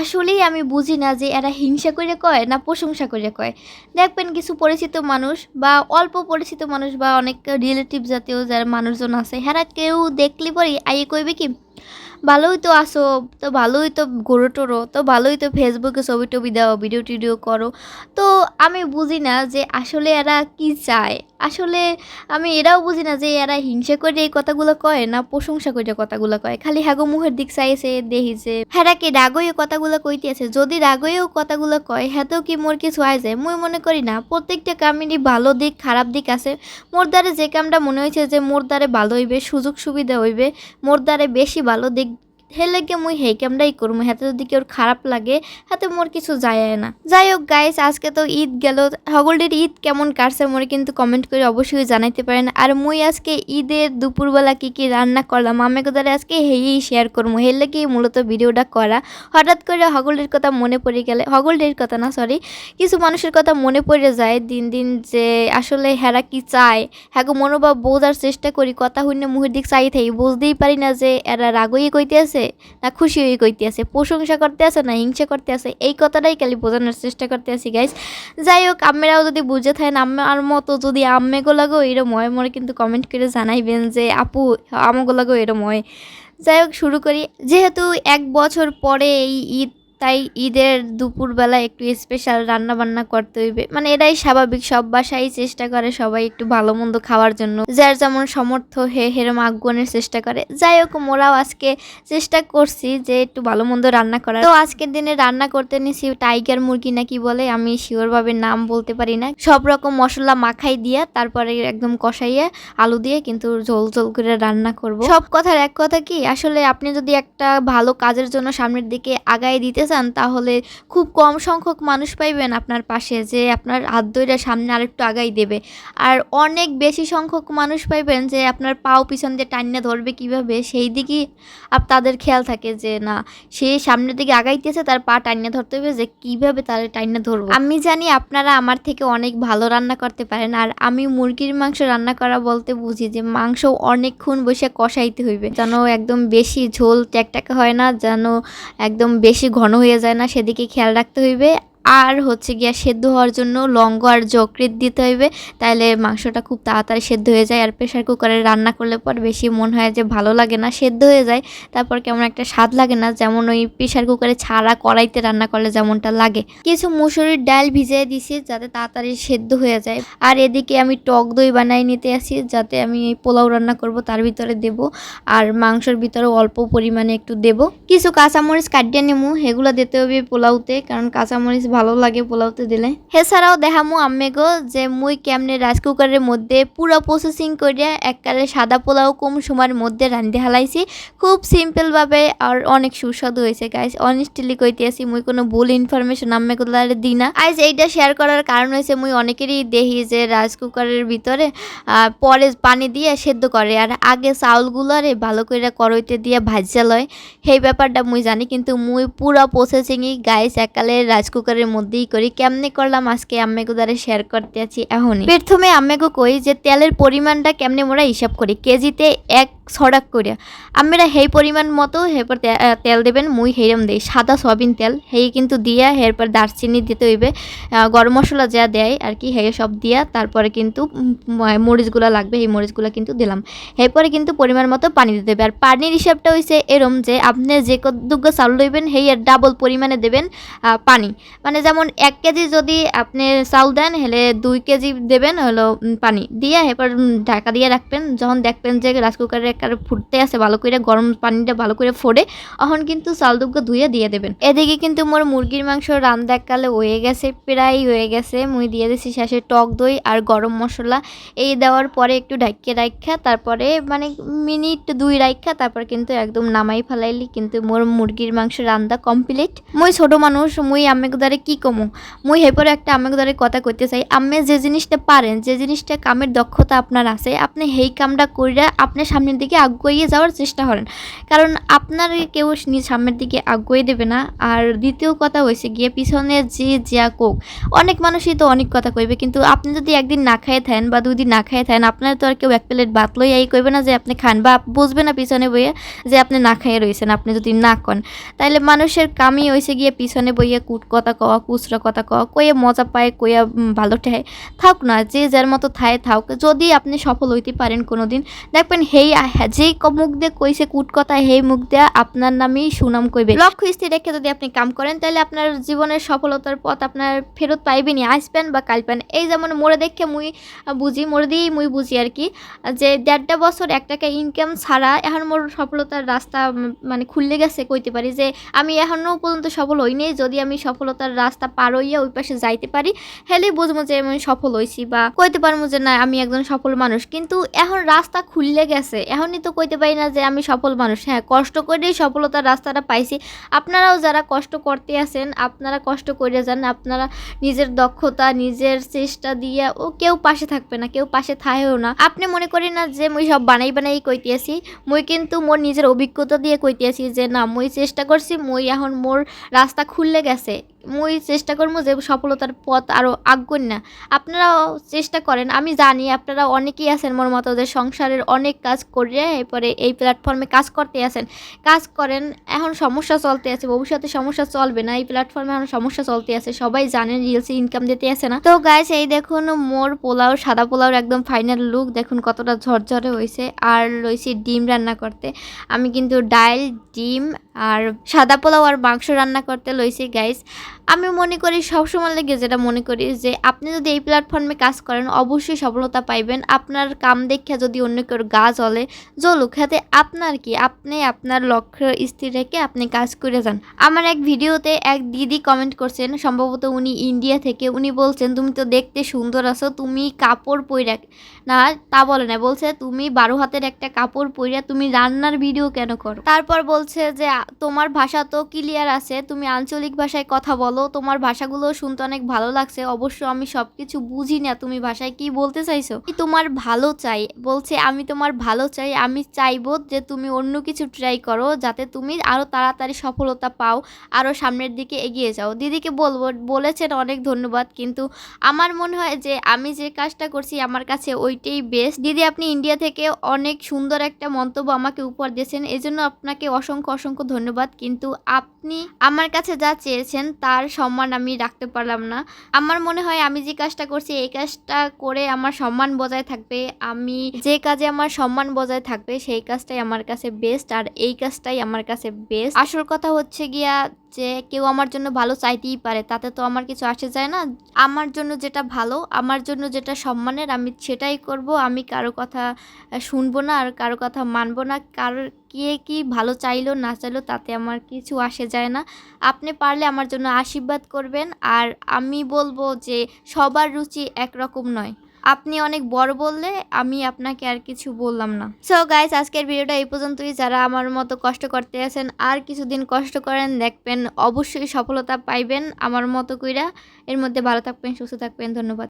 আসলেই আমি বুঝি না যে এরা হিংসা করে কয় না প্রশংসা করে কয়। দেখবেন কিছু পরিচিত মানুষ বা অল্প পরিচিত মানুষ বা অনেক রিলেটিভ জাতীয় যারা মানুষজন আছে হ্যাঁ কেউ দেখলে পরে আইয়ে কইবে কি, ভালোই তো আসো তো ভালোই তো গড়ো টোরো তো ভালোই তো ফেসবুকে ছবি টবি দাও ভিডিও টিডিও করো। তো আমি বুঝি না যে আসলে এরা কি চায়। আসলে আমি এরাও বুঝি না যে এরা হিংসা করে এই কথাগুলো কয় না প্রশংসা করে কথাগুলো কয়। খালি হ্যাগো মুখের দিক চাইছে দেখিছে হ্যাঁ কি রাগই কথাগুলো কইতে আছে, যদি রাগইও কথাগুলো কয় হ্যাঁ কি মোর কিছু আয় যায়? মুই মনে করি না, প্রত্যেকটা কামেরই ভালো দিক, খারাপ দিক আছে। মোর দ্বারে যে কামটা মনে হয়েছে যে মোর দ্বারে ভালো হইবে সুযোগ সুবিধা হইবে, মোর দ্বারে বেশি ভালো দিক হেলেকে মুই হেই কামটাই করব হাতে যদি কেউ খারাপ লাগে হাতে মোর কিছু যায় না। যাই হোক গাইস আজকে তো ঈদ গেল হগলটির ঈদ কেমন কাটছে মোরে কিন্তু কমেন্ট করে অবশ্যই জানাইতে পারেন আর মুই আজকে ঈদের দুপুরবেলা কি কি রান্না করলাম আমি কোথায় আজকে হেই শেয়ার করব হেলে কি মূলত ভিডিওটা করা হঠাৎ করে হগলটির কথা মনে পড়ে গেলে হগলটির কথা না সরি কিছু মানুষের কথা মনে পড়ে যায় দিন দিন যে আসলে হেরা কি চায় হ্যাঁ মনোভাব বোঝার চেষ্টা করি, কথা হইনে মুহের দিক চাই থাকি, বুঝতেই পারি না যে এরা রাগই কইতে আছে না খুশি হয়ে কইতে আছে, প্রশংসা করতে আছে, না হিংসা করতে আছে, এই কথাটাই খালি বোঝানোর চেষ্টা করতে আছি গাইস যাই হোক, আম্মেরাও যদি বুঝে থাকেন আর মতো যদি আম্মেগো লাগো এরম হয়, মরে কিন্তু কমেন্ট করে জানাইবেন যে, আপু আমাগো লাগো এরম হয়। যাই হোক, শুরু করি। যেহেতু এক বছর পরে এই ঈদ তাই ঈদের দুপুরবেলা একটু স্পেশাল রান্না বান্না করতে হইবে। মানে এটাই স্বাভাবিক, সব বাসায় চেষ্টা করে সবাই একটু ভালো মন্দ খাওয়ার জন্য। যার যেমন সমর্থ হে হেরম আগুনের চেষ্টা করে। যাই হোক মোরাও আজকে চেষ্টা করছি যে একটু ভালো মন্দ রান্না করার। তো আজকের দিনে রান্না করতে নিছি টাইগার মুরগি না কি বলে, আমি শিওরভাবে নাম বলতে পারি না। সব রকম মশলা মাখাই দিয়া, তারপরে একদম কষাইয়া আলু দিয়ে কিন্তু ঝোল ঝোল করে রান্না করব। সব কথার এক কথা কি, আসলে আপনি যদি একটা ভালো কাজের জন্য সামনের দিকে আগায় দিতে চান, তাহলে খুব কম সংখ্যক মানুষ পাইবেন আপনার পাশে যে আপনার হাত সামনে আরেকটু আগাই দেবে। আর অনেক বেশি সংখ্যক মানুষ পাইবেন যে আপনার পাও পিছন দিয়ে টাইনে ধরবে কীভাবে, সেই দিকেই আপ তাদের খেয়াল থাকে যে না, সে সামনের দিকে আগাইতেছে, তার পা টাইনে ধরতে হবে যে কীভাবে তার টাইনে ধরবো। আমি জানি আপনারা আমার থেকে অনেক ভালো রান্না করতে পারেন, আর আমি মুরগির মাংস রান্না করা বলতে বুঝি যে মাংস অনেকক্ষণ বসে কষাইতে হইবে। যেন একদম বেশি ঝোল ট্যাকট্যাকা হয় না, যেন একদম বেশি ঘন হয়ে যায় না সেদিকে খেয়াল রাখতে হইবে। আর হচ্ছে গিয়া সেদ্ধ হওয়ার জন্য লঙ্গ আর যকৃত দিতে হইবে। তাহলে মাংসটা খুব তাড়াতাড়ি সেদ্ধ হয়ে যায় আর প্রেশার কুকারে রান্না করলে পর বেশি মন হয় যে ভালো লাগে না, সেদ্ধ হয়ে যায়। তারপর কেমন একটা স্বাদ লাগে না, যেমন ওই প্রেশার কুকারে ছাড়া কড়াইতে রান্না করলে যেমনটা লাগে। কিছু মুসুরির ডাল ভিজিয়ে দিছি যাতে তাড়াতাড়ি সেদ্ধ হয়ে যায়। আর এদিকে আমি টক দই বানাই নিতে আসি, যাতে আমি পোলাও রান্না করব, তার ভিতরে দেব। আর মাংসের ভিতরে অল্প পরিমাণে একটু দেব। কিছু কাঁচামরিচ কাটিয়ে নেব এগুলো দিতে হবে পোলাওতে, কারণ কাঁচামরিচ ভালো লাগে পোলাওতে দিলে। এছাড়াও দেখামু আম্মেগো যে মুই কেমনে রাইস কুকারের মধ্যে পুরো প্রসেসিং করে এককালে সাদা পোলাও কম সময়ের মধ্যে রান্ধি হালাইছি। খুব সিম্পলভাবে আর অনেক সুস্বাদু হয়েছে গাইস অনেস্টলি কইতে আসি মুই কোনো ভুল ইনফরমেশন আম্মেগো তাহলে দিই না আজ এইটা শেয়ার করার কারণ হয়েছে, মুই অনেকেরই দেখি যে রাইস কুকারের ভিতরে পরে পানি দিয়ে সেদ্ধ করে আর আগে চাউলগুলোরে ভালো করে কড়াইতে দিয়ে ভাজা লয়। সেই ব্যাপারটা মুই জানি, কিন্তু মুই পুরো প্রসেসিংই গাইস একালে রাইস কুকারের মধ্যেই করি, কেমনে করলাম আজকে আম্মেগো দ্বারা শেয়ার করতে আছি এখনই। প্রথমে আম্মেগো কই যে তেলের পরিমাণটা কেমনে মোরা হিসাব করি, কেজিতে এক ছড়াক করিয়া আমরা সেই পরিমাণ মতো এরপর তে- তেল দেবেন, মুই হেরম দেই, সাদা সয়াবিন তেল। সেই কিন্তু দিয়া এরপর দারচিনি দিতে হইবে। গরম মশলা যা দেয় আর কি হে সব দিয়া তারপরে কিন্তু মরিচগুলো লাগবে এই মরিচগুলো কিন্তু দিলাম। এরপরে কিন্তু পরিমাণ মতো পানি দিতে হবে আর পানির হিসাবটা হইছে এরম যে, আপনি যে কতটুকু চাউল লইবেন, সেই আর ডাবল পরিমাণে দেবেন পানি। মানে যেমন এক কেজি যদি আপনি চাউল দেন, হলে দুই কেজি দেবেন হলো পানি। দিয়া এরপর ঢাকা দিয়ে রাখবেন। যখন দেখবেন যে রাইস কুকারে একেবারে ফুটতে আছে ভালো করে গরম পানিটা ভালো করে ফোড়ে তখন কিন্তু চাল দুগ্গ ধুয়ে দিয়ে দেবেন। এদিকে কিন্তু মোর মুরগির মাংস রান্না এককালে হয়ে গেছে প্রায় হয়ে গেছে। মুই দিয়ে দিছি শেষে টক দই আর গরম মশলা। এই দেওয়ার পরে একটু ঢাকিয়ে রাখা তারপরে মানে মিনিট দুই রাখা তারপর কিন্তু একদম নামাই ফেলাইলি কিন্তু মোর মুরগির মাংস রান্না কমপ্লিট। মুই ছোট মানুষ, মুই আম্মেগুদারে কি কমু? মুই হেপরে একটা আম্মেগুদারে কথা কইতে চাই। আম্মে যে জিনিসটা পারেন, যে জিনিসটা কামের দক্ষতা আপনার আছে, আপনি সেই কামটা কইরা আপনার সামনের দিকে আগুয়ে যাওয়ার চেষ্টা করেন। কারণ আপনার কেউ সামনের দিকে আগুয়ে দেবে না। আর দ্বিতীয় কথা হয়েছে গিয়ে পিছনে যে যা কোক, অনেক মানুষই তো অনেক কথা কইবে। কিন্তু আপনি যদি একদিন না খাইয়ে থাকেন বা দুদিন না খাইয়ে থাকেন, আপনার তো আর কেউ এক প্লেট ভাত লই এই কইবে না যে আপনি খান বা বুঝবে না পিছনে বইয়ে যে আপনি না খাইয়ে রয়েছেন আপনি যদি না কন তাইলে মানুষের কামই হয়েছে গিয়ে পিছনে বইয়ে কুট কথা কওয়া কুচরা কথা কওয়া কয়ে মজা পায়, কইয়া ভালো ঠায়। থাক না, যে যার মতো থায় থাক যদি আপনি সফল হইতে পারেন কোনো দিন দেখবেন হেই যেই ক- মুখ দিয়ে কইছে কুট কথা হেই মুখ দিয়ে আপনার নামেই সুনাম কইবে। লক্ষ্য স্থির রেখে যদি আপনি কাম করেন, তাহলে আপনার জীবনের সফলতার পথ আপনার ফেরত পাইবেনি আজ পেন বা কাল পেন, এই যেমন মোড়ে দেখে মুই বুঝি মোড়ে দিয়েই মুই বুঝি আর কি, যে দেড়টা বছর এক টাকা ইনকাম ছাড়া এখন মোর সফলতার রাস্তা মানে খুললে গেছে কইতে পারি যে, আমি এখনও পর্যন্ত সফল হইনি। যদি আমি সফলতার রাস্তা পার হইয়া ওই পাশে যাইতে পারি হেলেই বুঝব যে আমি সফল হইছি বা কইতে পারব যে, না, আমি একজন সফল মানুষ। কিন্তু এখন রাস্তা খুললে গেছে এখনই তো কইতে পারি না যে আমি সফল মানুষ। হ্যাঁ কষ্ট করেই সফলতার রাস্তাটা পাইছি। আপনারাও যারা কষ্ট করতে আছেন, আপনারা কষ্ট করে যান। আপনারা নিজের দক্ষতা, নিজের চেষ্টা দিয়ে ও কেউ পাশে থাকবে না, কেউ পাশে থাকেও না। আপনি মনে করি না যে মুই সব বানাই বানাই কইতে কইতেছি মুই কিন্তু মোর নিজের অভিজ্ঞতা দিয়ে কইতে কইতেছি যে, না, মুই চেষ্টা করছি, মুই এখন মোর রাস্তা খুললে গেছে। মুই চেষ্টা করব যে সফলতার পথ আরও আগুন না। আপনারাও চেষ্টা করেন, আমি জানি আপনারা অনেকেই আছেন মোর মতো যে সংসারের অনেক কাজ করে এরপরে এই প্ল্যাটফর্মে কাজ করতে আছেন। কাজ করেন, এখন সমস্যা চলতে আছে, ভবিষ্যতে সমস্যা চলবে না, এই প্ল্যাটফর্মে এখন সমস্যা চলতে আছে, সবাই জানেন রিলসে ইনকাম দিতে আছে না। তো গাইস এই দেখুন মোর পোলাও, সাদা পোলাওর একদম ফাইনাল লুক দেখুন কতটা ঝরঝরে হয়েছে আর রয়েছে ডিম রান্না করতে। আমি কিন্তু ডাল ডিম আর সাদা পোলাও আর মাংস রান্না করতে লইছি গাইস আমি মনে করি, সবসময় লেগে যেটা মনে করি, যে আপনি যদি এই প্ল্যাটফর্মে কাজ করেন, অবশ্যই সফলতা পাইবেন। আপনার কাম দেখে যদি অন্য কেউ গা জ্বলে, জ্বলুক, হাতে আপনার কি? আপনি আপনার লক্ষ্য স্থির রেখে আপনি কাজ করে যান। আমার এক ভিডিওতে এক দিদি কমেন্ট করছেন, সম্ভবত উনি ইন্ডিয়া থেকে। উনি বলছেন, তুমি তো দেখতে সুন্দর আছো, তুমি কাপড় পইরা না, তা বলে না। বলছে, তুমি বারো হাতের একটা কাপড় পইরা তুমি রান্নার ভিডিও কেন করো? তারপর বলছে যে তোমার ভাষা তো ক্লিয়ার আছে, তুমি আঞ্চলিক ভাষায় কথা বলো, তোমার ভাষাগুলো শুনতে অনেক ভালো লাগছে, অবশ্য আমি সব কিছু বুঝি না, তুমি ভাষায় কি বলতে চাইছো? তোমার ভালো চাই, বলছে আমি তোমার ভালো চাই, আমি চাইব যে তুমি অন্য কিছু ট্রাই করো, যাতে তুমি আরও তাড়াতাড়ি সফলতা পাও আরও সামনের দিকে এগিয়ে যাও। দিদিকে বলব, বলেছেন অনেক ধন্যবাদ, কিন্তু আমার মনে হয় যে আমি যে কাজটা করছি আমার কাছে ওইটাই বেস্ট দিদি, আপনি ইন্ডিয়া থেকে অনেক সুন্দর একটা মন্তব্য আমাকে উপহার দিয়েছেন, এজন্য আপনাকে অসংখ্য অসংখ্য ধন্যবাদ, কিন্তু আপনি আমার কাছে যা চেয়েছেন তার সম্মান আমি রাখতে পারলাম না। আমার মনে হয় আমি যে কাজটা করছি, এই কাজটা করে আমার সম্মান বজায় থাকবে। আমি যে কাজে আমার সম্মান বজায় থাকবে, সেই কাজটাই আমার কাছে বেস্ট আর এই কাজটাই আমার কাছে বেস্ট আসল কথা হচ্ছে গিয়া যে কেউ আমার জন্য ভালো চাইতেই পারে, তাতে তো আমার কিছু আসে যায় না। আমার জন্য যেটা ভালো, আমার জন্য যেটা সম্মানের, আমি সেটাই করব। আমি কারও কথা শুনব না আর কারও কথা মানবো না। কার কে কি ভালো চাইলো, না চাইলো তাতে আমার কিছু আসে যায় না। আপনি পারলে আমার জন্য আশীর্বাদ করবেন। আর আমি বলব যে সবার রুচি একরকম নয়। আপনি অনেক বড় বললে আমি আপনাকে আর কিছু বললাম না। সো গাইস আজকের ভিডিওটা এই পর্যন্তই। যারা আমার মতো কষ্ট করতে আছেন, আর কিছুদিন কষ্ট করেন, দেখবেন অবশ্যই সফলতা পাইবেন আমার মতো কইরা। এর মধ্যে ভালো থাকবেন, সুস্থ থাকবেন। ধন্যবাদ।